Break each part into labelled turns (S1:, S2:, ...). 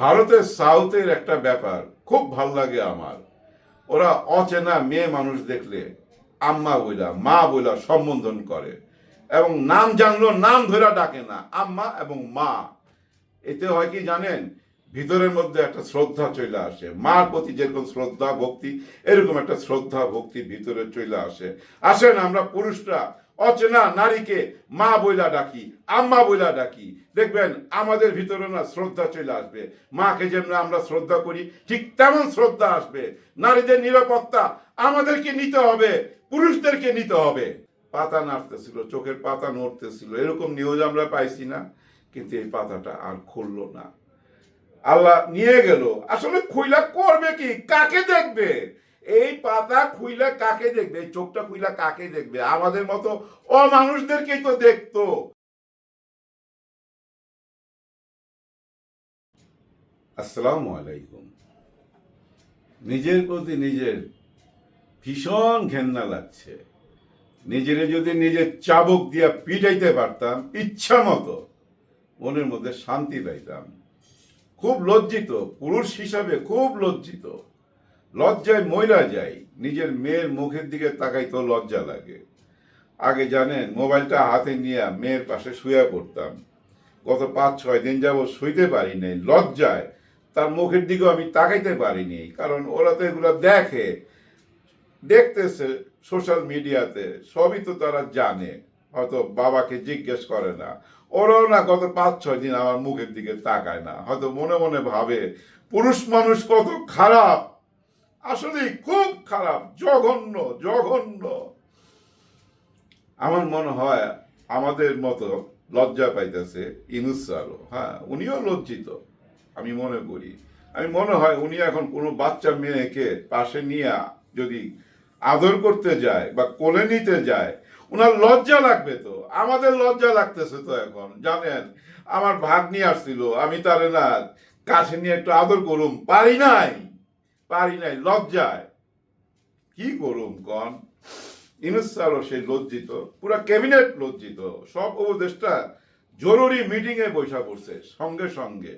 S1: ভারতের সাউথের একটা ব্যাপার খুব ভালো লাগে আমার। ওরা অচেনা মেয়ে মানুষ দেখলে আম্মা বইলা, মা বইলা সম্বোধন করে এবং নাম জানলো নাম ধরে ডাকে না, আম্মা এবং মা। এতে হয় কি জানেন? ভিতরের মধ্যে একটা শ্রদ্ধা চলে আসে। মার প্রতি যেরকম শ্রদ্ধা, ভক্তি, এরকম একটা শ্রদ্ধা, ভক্তি ভিতরে চলে আসে। আসেন আমরা পুরুষরা অচেনা নারীকে মা বইলা ডাকি, আম্মা বইলা ডাকি। দেখবেন আমাদের ভিতরে না শ্রদ্ধা চলে আসবে। মাকে যেমন আমরা শ্রদ্ধা করি, ঠিক তেমন শ্রদ্ধা আসবে। নারীদের নিরাপত্তা আমাদেরকে নিতে হবে, পুরুষদেরকে নিতে হবে। পাতা নাড়তেছিল, চোখের পাতা নড়তেছিল, এরকম নিউজ আমরা পাইছি না। কিন্তু এই পাতাটা আর খুললো না। আল্লাহ নিয়ে গেল। আসলে খুইলা করবে কি? কাকে দেখবে? এই পাতা খুইলা কাকে দেখবে? চোখটা খুইলা কাকে দেখবে? আমাদের মতো অমানুষদেরকেই তো দেখতো। আসসালামু আলাইকুম। নিজের প্রতি নিজের ভীষণ ঘেন্না লাগছে। নিজেরে যদি নিজের চাবুক দিয়া পিটাইতে পারতাম, ইচ্ছা মতো মনের মধ্যে শান্তি পাইতাম। খুব লজ্জিত, পুরুষ হিসাবে খুব লজ্জিত। লজ্জায় ময়রা যাই নিজের মেয়ের মুখের দিকে তাকাইতো লজ্জা লাগে। আগে জানেন, মোবাইলটা হাতে নিয়ে মেয়ের পাশে শুয়ে পড়তাম। গত পাঁচ, ছয় দিন যাব শুইতে পারি নাই, লজ্জায়। তার মুখের দিকেও আমি তাকাইতে পারিনি কারণ ওরা তো এগুলো দেখে। দেখতেছে সোশ্যাল মিডিয়াতে, সবই তো তারা জানে। হয়তো বাবাকে জিজ্ঞেস করে না। ওরাও না গত পাঁচ, ছয় দিন আমার মুখের দিকে তাকায় না। হয়তো মনে মনে ভাবে, পুরুষ মানুষ কত খারাপ। আসলে খুব খারাপ, জঘন্য জঘন্য। আমার মনে হয় আমাদের মতো লজ্জা পাইতেছে ইনুস স্যারও হ্যাঁ উনিও লজ্জিত, আমি মনে করি। আমি মনে হয় উনি এখন কোনো বাচ্চা মেয়েকে পাশে নিয়ে যদি আদর করতে যায় বা কোলে নিতে যায় ওনার লজ্জা লাগবে তো? আমাদের লজ্জা লাগতেছে তো এখন, জানেন? আমার ভাগ নিয়ে আসছিল, আমি তারে না কাছে নিয়ে একটু আদর করুম, পারি নাই। পারি নাই, লজ্জায়। কি করুম কন? স্যারও সেই লজ্জিত, পুরো ক্যাবিনেট লজ্জিত। সব উপদেষ্টা জরুরি মিটিংয়ে বৈশা পড়ছে সঙ্গে সঙ্গে,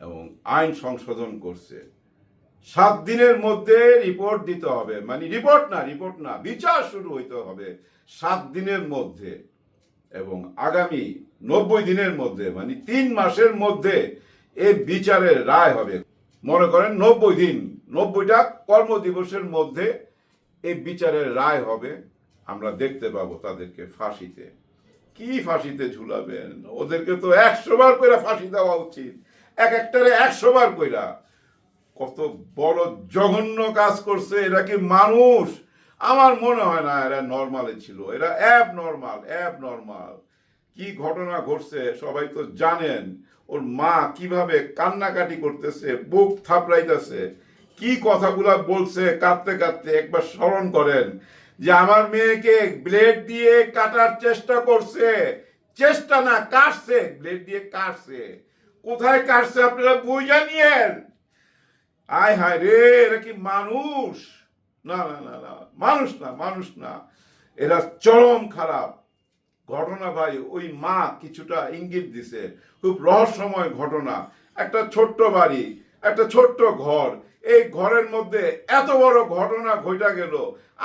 S1: এবং আইন সংশোধন করছে। সাত দিনের মধ্যে রিপোর্ট দিতে হবে মানে রিপোর্ট না রিপোর্ট না, বিচার শুরু হইতে হবে সাত দিনের মধ্যে। এবং আগামী নব্বই দিনের মধ্যে মানে তিন মাসের মধ্যে এই বিচারের রায় হবে। মনে করেন নব্বই দিন নব্বইটা কর্মদিবসের মধ্যে এই বিচারের রায় হবে। আমরা দেখতে পাবো তাদেরকে ফাঁসিতে। কি ফাঁসিতে ঝুলাবেন? ওদেরকে তো একশো বার করে ফাঁসি দেওয়া উচিত। এক একটারে একশো বার কইরা। কত বড় জঘন্য কাজ করছে, এরা কি মানুষ? আমার মনে হয় না এরা নর্মালে ছিল। এরা অ্যাব নর্মাল অ্যাব নর্মাল কি ঘটনা ঘটছে সবাই তো জানেন। ওর মা কীভাবে কান্নাকাটি করতেছে, বুক থাপড়াইতেছে। কি কথাগুলা বলছে, কাঁদতে কাঁদতে একবার স্মরণ করেন যে আমার মেয়েকে ব্লেড দিয়ে কাটার চেষ্টা করছে। চেষ্টা না, কাটছে, ব্লেড দিয়ে কাটছে। কোথায় কাটছে আপনারা বই জানিয়েন? আয় হায় রে, এরা কি মানুষ? না না না না, মানুষ না মানুষ না, এরা চরম খারাপ। ঘটনা ভাই, ওই মা কিছুটা ইঙ্গিত দিছে। খুব রহস্যময় ঘটনা। একটা ছোট্ট বাড়ি একটা ছোট্ট ঘর। এই ঘরের মধ্যে এত বড় ঘটনা ঘটা গেল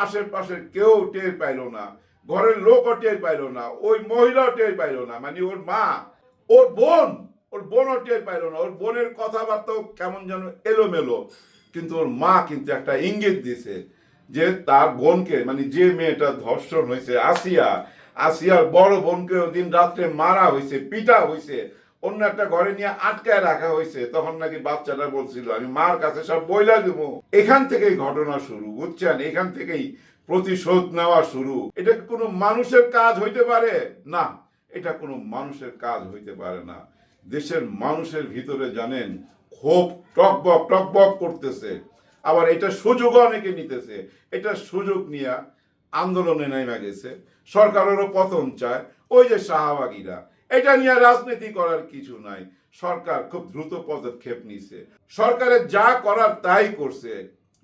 S1: আশেপাশের কেউ টের পাইল না, ঘরের লোকও টের পাইল না, ওই মহিলাও টের পাইল না মানে ওর মা, ওর বোন, ওর বোনও টের পাইল না, ওর বোনের কথাবার্তাও কেমন যেন এলোমেলো। কিন্তু ওর মা কিন্তু একটা ইঙ্গিত দিছে যে তার বোনকে মানে যে মেয়েটা ধর্ষণ হয়েছে, আসিয়া, আসিয়ার বড় বোনকে দিন রাত্রে মারা হয়েছে, পিটা হয়েছে অন্য একটা ঘরে নিয়ে আটকায় রাখা হয়েছে, তখন নাকি বাচ্চাটা বলছিল, আমি মার কাছে সব বইলা দেবো। এখান থেকেই ঘটনা শুরু, বুঝছেন? এখান থেকেই প্রতিশোধ নেওয়া শুরু। এটা কোনো মানুষের কাজ হইতে পারে? না, এটা কোনো মানুষের কাজ হইতে পারে না। দেশের মানুষের ভিতরে, জানেন, ক্ষোভ টকবক টকবক করতেছে। আবার এটা সুযোগ অনেকে নিতেছে। এটা সুযোগ নিয়ে আন্দোলনে নেমে গেছে। সরকারেরও পতন চায়। ওই যে শাহবাগীরা এটা নিয়ে রাজনীতি করার কিছু নাই। সরকার খুব দ্রুত পদক্ষেপ নিছে। সরকারের যা করার তাই করছে।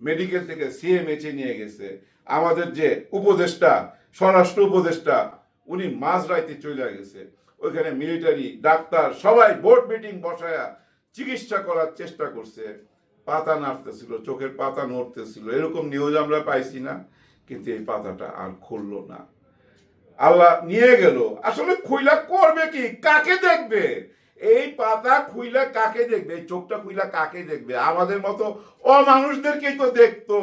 S1: মেডিকেল থেকে সিএমএচে নিয়ে গেছে। আমাদের যে উপদেষ্টা, স্বরাষ্ট্র উপদেষ্টা, উনি মাঝরাইতে চলে গেছে। ওইখানে মিলিটারি ডাক্তার, সবাই বোর্ড মিটিং বসায়া চিকিৎসা করার চেষ্টা করছে। পাতা নাড়তেছিল, চোখের পাতা নড়তেছিল। এরকম নিউজ আমরা পাইছি না। কিন্তু এই পাতাটা আর খুললো না। আল্লাহ নিয়ে গেল। আসলে খুইলা করবে কি? কাকে দেখবে? এই পাতা খুইলা কাকে দেখবে? এই চোখটা খুইলা কাকে দেখবে? আমাদের মতো অমানুষদেরকেই তো দেখতো।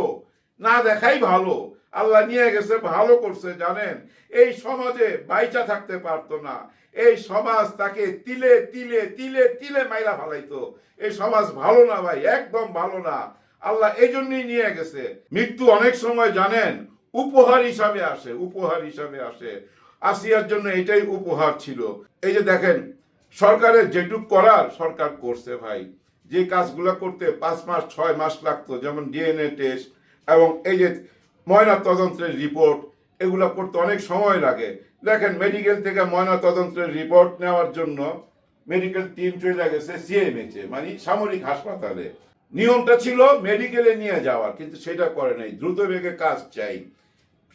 S1: না দেখাই ভালো। আল্লাহ নিয়ে গেছে, ভালো করছে, জানেন? এই সমাজে বাইচা থাকতে পারতো না। এই সমাজ তাকে তিলে তিলে তিলে তিলে মাইরা ফালাইতো। এই সমাজ ভালো না ভাই, একদম ভালো না। আল্লাহ এই জন্যই নিয়ে গেছে। মৃত্যু অনেক সময়, জানেন? উপহার হিসাবে আসে, উপহার হিসাবে আসে। আসিয়ার জন্য এটাই উপহার ছিল। এই যে দেখেন, সরকারের যেটুক করার সরকার করছে ভাই। যে কাজগুলো করতে পাঁচ মাস, ছয় মাস লাগতো, যেমন ডিএনএ টেস্ট এবং এই যে ময়না তদন্তের রিপোর্ট, এগুলো করতে অনেক সময় লাগে। দেখেন, মেডিকেল থেকে ময়না তদন্তের রিপোর্ট নেওয়ার জন্য মেডিকেল টিম চলে গেছে সিএমএচে মানে সামরিক হাসপাতালে। নিয়মটা ছিল মেডিকেলে নিয়ে যাওয়ার, কিন্তু সেটা করে নাই। দ্রুত বেগে কাজ চাই।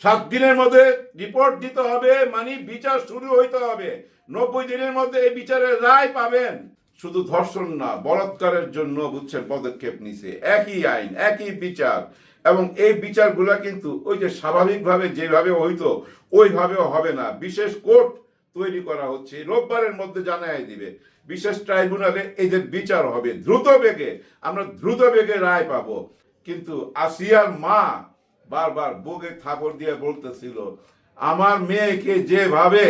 S1: সাত দিনের মধ্যে রিপোর্ট দিতে হবে মানে বিচার শুরু হইতে হবে। নব্বই দিনের মধ্যে এই বিচারের রায় পাবেন। শুধু ধর্ষণ না, বলাৎকারের জন্য বুঝছেন পদক্ষেপ নিছে। একই আইন, একই বিচার। এবং এই বিচারগুলা কিন্তু ওই যে স্বাভাবিকভাবে যেভাবে হইতো, ওইভাবেও হবে না। বিশেষ কোর্ট তৈরি করা হচ্ছে। রোববারের মধ্যে জানাই দিবে। বিশেষ ট্রাইব্যুনালে এদের বিচার হবে। দ্রুত বেগে, আমরা দ্রুত বেগে রায় পাবো। কিন্তু আসিয়ার মা বারবার বুকে থাপড় দিয়ে বলতেছিল, আমার মেয়েকে যেভাবে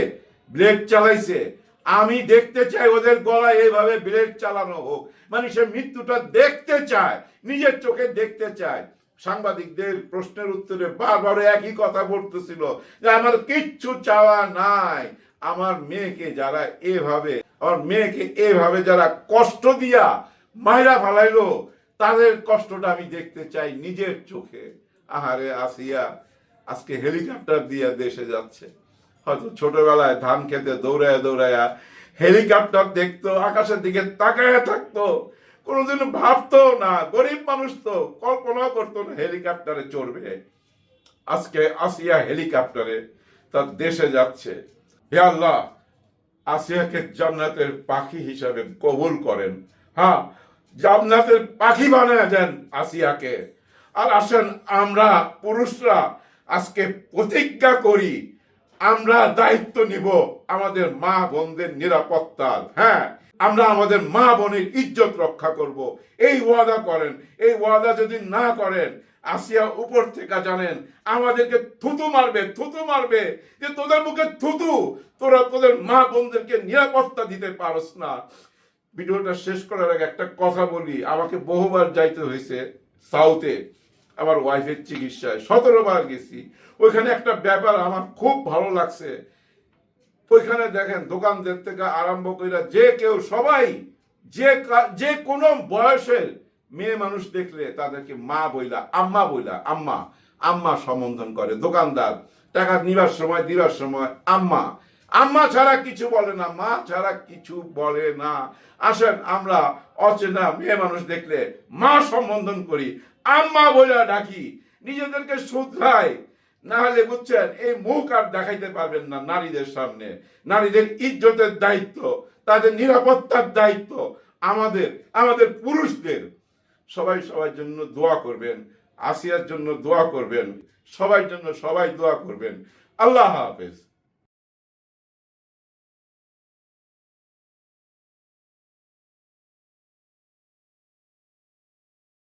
S1: ব্লেড চালাইছে, আমি দেখতে চাই ওদের গলায় এইভাবে ব্লেড চালানো হোক। মানে সে মৃত্যুটা দেখতে চায়, নিজের চোখে দেখতে চায়। সাংবাদিকদের প্রশ্নের উত্তরে বারবার একই কথা বলতেছিল, যে আমার কিচ্ছু চাওয়া নাই, আমার মেয়েকে যারা এভাবে, আমার মেয়েকে এভাবে যারা কষ্ট দিয়া মাইরা ফালাইলো, তাদের কষ্টটা আমি দেখতে চাই নিজের চোখে। আহারে আসিয়া, আজকে হেলিকপ্টার দিয়ে দেশে যাচ্ছে। হয়তো ছোটবেলায় ধান খেতে দৌড়ায় দৌড়ায়া হেলিকপ্টার দেখতো, আকাশের দিকে তাকায় থাকতো। কোনোদিন ভাবতো না, গরিব মানুষ তো কল্পনা করতো না হেলিকপ্টারে চড়বে। আজকে আসিয়া হেলিকপ্টারে তার দেশে যাচ্ছে। হে আল্লাহ, আসিয়াকে জান্নাতের পাখি হিসাবে কবুল করেন। হ্যাঁ জান্নাতের পাখি বানায় দেন আসিয়াকে। আর আসেন আমরা পুরুষরা আজকে প্রতিজ্ঞা করি, আমরা দায়িত্ব নিব আমাদের মা বোনদের নিরাপত্তার হ্যাঁ? আমরা আমাদের মা বোনের ইজ্জত রক্ষা করব। এই ওয়াদা করেন, এই ওয়াদা যদি না করেন, আসিয়া উপর থেকে জানেন, আমাদেরকে থুতু মারবে থুতু মারবে যে তোদের মুখে থুতু, তোরা তোদের মা বোনদেরকে নিরাপত্তা দিতে পারস না। ভিডিওটা শেষ করার আগে একটা কথা বলি, আমাকে বহুবার যাইতে হয়েছে সাউথে। আমার ওয়াইফের চিকিৎসায় সতেরো বার গেছি। ওইখানে একটা ব্যাপার আমার খুব ভালো লাগছে। ওইখানে দেখেন দোকানদের থেকে আরম্ভ করে যে কেউ সবাই, যে যে কোনো বয়সের মেয়ে মানুষ দেখলে তাদেরকে মা বইলা, আম্মা বইলা, আম্মা আম্মা সম্বোধন করে। দোকানদার, টাকা নিবার সময়, দিবার সময়, আম্মা। আম্মা ছাড়া কিছু বলে না, মা ছাড়া কিছু বলে না। আসেন আমরা অচেনা মেয়ে মানুষ দেখলে মা সম্বোধন করি। আম্মা বলে ডাকি, নিজেদেরকে শুধরাই। না হলে বুঝছেন, এই মুখ আর দেখাইতে পারবেন না নারীদের সামনে। নারীদের ইজ্জতের দায়িত্ব, তাদের নিরাপত্তার দায়িত্ব আমাদের আমাদের পুরুষদের। সবাই সবার জন্য দোয়া করবেন, আসিয়ার জন্য দোয়া করবেন, সবার জন্য সবাই দোয়া করবেন। আল্লাহ হাফেজ।